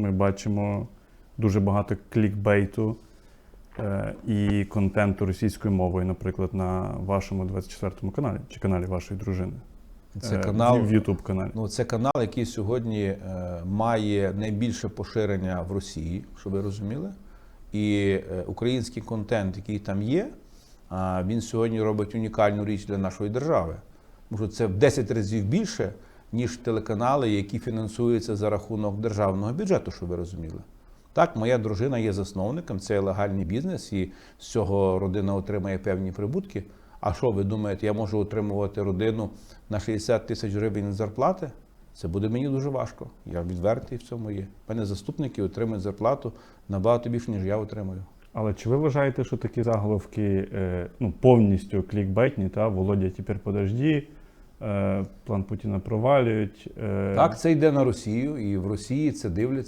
Ми бачимо дуже багато клікбейту е, і контенту російською мовою, наприклад, на вашому 24-му каналі чи каналі вашої дружини. Це Е, канал, в YouTube каналі. ну, це канал, який сьогодні е, має найбільше поширення в Росії, щоб ви розуміли. І е, український контент, який там є, а, він сьогодні робить унікальну річ для нашої держави. Що це в 10 разів більше, ніж телеканали, які фінансуються за рахунок державного бюджету, щоб ви розуміли. Так, моя дружина є засновником, це легальний бізнес, і з цього родина отримає певні прибутки. А що ви думаєте, я можу отримувати родину на 60 тисяч гривень зарплати? Це буде мені дуже важко. Я відвертий в цьому є. Мене заступники отримують зарплату набагато більше, ніж я отримую. Але чи ви вважаєте, що такі заголовки е, ну, повністю клікбейтні, та Володя тепер подожди, е, план Путіна провалюють? Е, Так, це йде на Росію, і в Росії це дивляться.